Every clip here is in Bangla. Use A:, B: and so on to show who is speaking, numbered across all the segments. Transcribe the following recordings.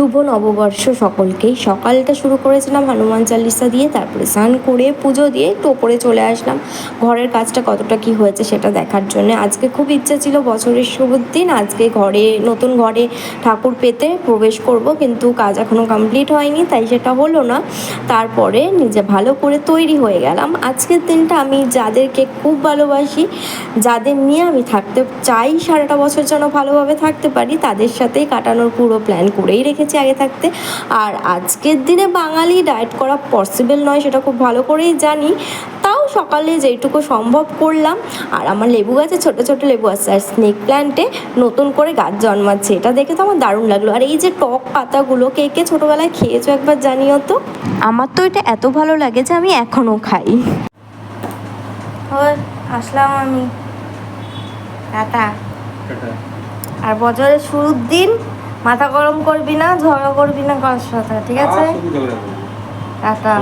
A: শুভ নববর্ষ সকলকেই। সকালটা শুরু করেছিলাম হনুমান চালিসা দিয়ে, তারপরে স্নান করে, পুজো দিয়ে একটু ওপরে চলে আসলাম। ঘরের কাজটা কতটা কি হয়েছে সেটা দেখার জন্য। আজকে খুব ইচ্ছা ছিল বছরের শুরুর দিন, আজকে ঘরে, নতুন ঘরে ঠাকুর পেতে প্রবেশ করব, কিন্তু কাজ এখনও কমপ্লিট হয়নি, তাই সেটা হলো না। তারপরে নিজে ভালো করে তৈরি হয়ে গেলাম। আজকের দিনটা আমি যাদেরকে খুব ভালোবাসি, যাদের নিয়ে আমি থাকতে চাই, সারাটা বছর যেন ভালোভাবে থাকতে পারি, তাদের সাথেই কাটানোর পুরো প্ল্যান করেই রেখেছি। আগে থাকতে। আর আজকের দিনে বাঙালি ডায়েট করা পসিবল নয় সেটা খুব ভালো করেই জানি। তাও সকালে যেটুকু সম্ভব করলাম। আর আমার লেবু গাছে ছোট ছোট লেবু আছে আর স্নেক প্ল্যান্টে নতুন করে গাছ জন্মাচ্ছে। এটা দেখে তো আমার দারুণ লাগল। আর এই যে টক পাতাগুলো কে কে ছোটোবেলায় খেয়েছো একবার জানিও তো? আমার তো এটা এত ভালো লাগে যে আমি এখনও খাই। আসলাম আমি। টাটা। আর বছরের শুরুর দিন মাথা গরম করবি না ঝগড়া করবি না কারোর সাথে ঠিক আছে? টাটা।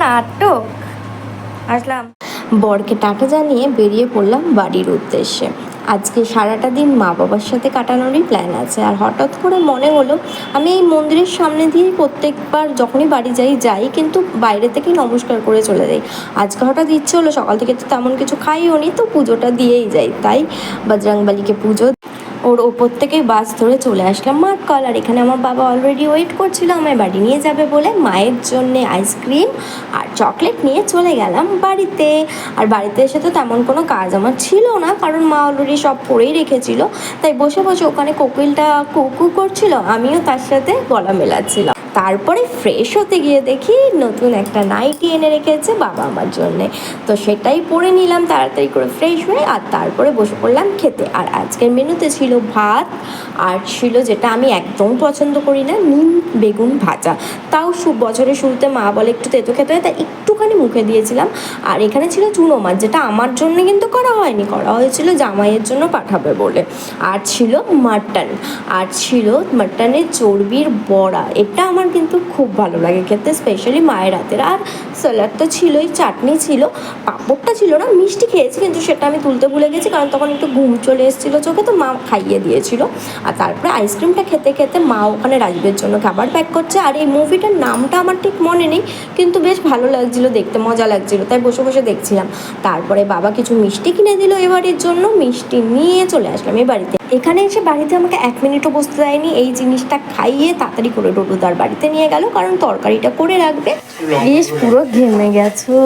A: নাটক। আসলাম। বরকে টাটা জানিয়ে বেরিয়ে পড়লাম বাড়ির উদ্দেশ্যে। আজকে সারাটা দিন মা বাবার সাথে কাটানোরই প্ল্যান আছে। আর হঠাৎ করে মনে হলো আমি এই মন্দিরের সামনে দিয়ে প্রত্যেকবার যখনই বাড়ি যাই যাই কিন্তু বাইরে থেকেই নমস্কার করে চলে যাই। আজকে হঠাৎ ইচ্ছে হলো সকাল থেকে তো তেমন কিছু খাইও নি তো পুজোটা দিয়েই যাই। তাই বজরংবলীকে পুজো ওর ওপর থেকে বাস ধরে চলে আসলাম মাঠ কল। আর এখানে আমার বাবা অলরেডি ওয়েট করছিল, আমায় বাড়ি নিয়ে যাবে বলে মায়ের জন্যে আইসক্রিম আর চকলেট নিয়ে চলে গেলাম বাড়িতে। আর বাড়িতে এসে তো তেমন কোনো কাজ আমার ছিল না, কারণ মা অলরেডি সব করেই রেখেছিল। তাই বসে বসে ওখানে কোকিলটা কুকু করছিল, আমিও তার সাথে গলা মেলাচ্ছিলাম। তারপরে ফ্রেশ হতে গিয়ে দেখি নতুন একটা নাইটি এনে রেখেছে বাবা আমার জন্যে। তো সেটাই পরে নিলাম, তাড়াতাড়ি করে ফ্রেশ হয়ে আর তারপরে বসে পড়লাম খেতে। আর আজকের মেনুতে ছিল ভাত, আর ছিল যেটা আমি একদম পছন্দ করি না, নিম বেগুন ভাজা। তাও বছরের শুরুতে মা বলে একটু তেতো খেতে হয়, তাই একটুখানি মুখে দিয়েছিলাম। আর এখানে ছিল চুনো মাছ, যেটা আমার জন্য কিন্তু করা হয়নি, করা হয়েছিল জামাইয়ের জন্য পাঠাবে বলে। আর ছিল মাটন, আর ছিল মাটনের চর্বির বড়া, এটা আমার কিন্তু খুব ভালো লাগে খেতে স্পেশালি মায়ের হাতের। আর স্যালাড তো ছিলই, চাটনি ছিল, পাঁপড়টা ছিল না, মিষ্টি খেয়েছি, কিন্তু সেটা আমি তুলতে ভুলে গেছি, কারণ তখন একটু ঘুম চলে এসেছিল চোখে, তো মা খাইয়ে দিয়েছিল। আর তারপরে আইসক্রিমটা খেতে খেতে মা ওখানে রাজীবের জন্য খাবার প্যাক করছে, আর এই মুভিটার নামটা আমার ঠিক মনে নেই, কিন্তু বেশ ভালো লাগছিল দেখতে, মজা লাগছিল, তাই বসে বসে দেখছিলাম। তারপরে বাবা কিছু মিষ্টি কিনে দিল এবারের জন্য, মিষ্টি নিয়ে চলে আসলাম এ বাড়িতে। এখানে এসে বাড়িতে আমাকে এক মিনিটও বসতে দেয়নি। এই জিনিসটা খাইয়ে তাড়াতাড়ি করে ডোডুদার বাড়িতে নিয়ে গেল, কারণ তরকারিটা করে রাখবে। বেশ, পুরো ঘেমে গেছো।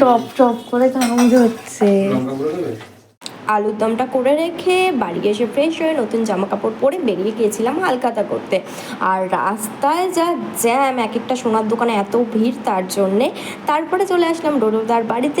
A: টপ টপ করে ঘাম হচ্ছে। আলুর দমটা করে রেখে বাড়ি এসে ফ্রেশ হয়ে নতুন জামা কাপড় পরে বেরিয়ে গিয়েছিলাম হালকাতা করতে। আর রাস্তায় যা জ্যাম এক একটা সোনার দোকানে এত ভিড় তার জন্যে। তারপরে চলে আসলাম ডোডোদার বাড়িতে।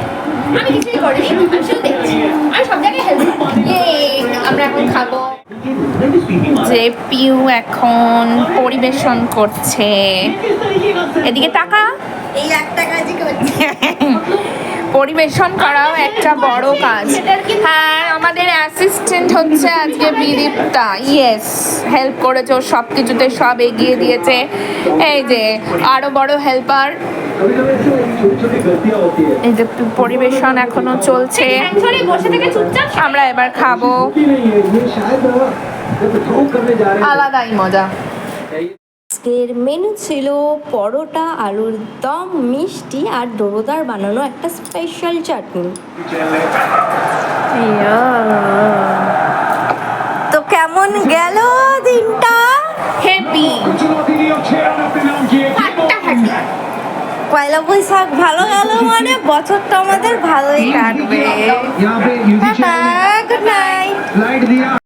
B: আমি কিছুই করিনি আমি শুধু দেখছি। আমি সব জায়গায় হেল্প আমরা এখন খাব। যে পিউ এখন পরিবেশন করছে। এদিকে টাকা
A: এই একটা কাজই করছে।
B: পরিবেশন করাও একটা বড় কাজ। হ্যাঁ আমাদের অ্যাসিস্ট্যান্ট হচ্ছে আজকে বিদীপ্তা। ইয়েস হেল্প করেছে ও সব কিছুতে সব এগিয়ে দিয়েছে। এই যে আরও বড় হেল্পার এই যে পরিবেশন এখনও চলছে। আমরা এবার খাব। আলাদাই মজা।
A: আজকের মেনু ছিল পরোটা আলুর দম মিষ্টি আর দোরোদার বানানো একটা স্পেশাল চাটনি। তো কেমন গেল দিনটা?
C: হ্যাপি
A: পয়লা বৈশাখ ভালো গেল মানে বছরটা আমাদের ভালোই কাটবে। Good night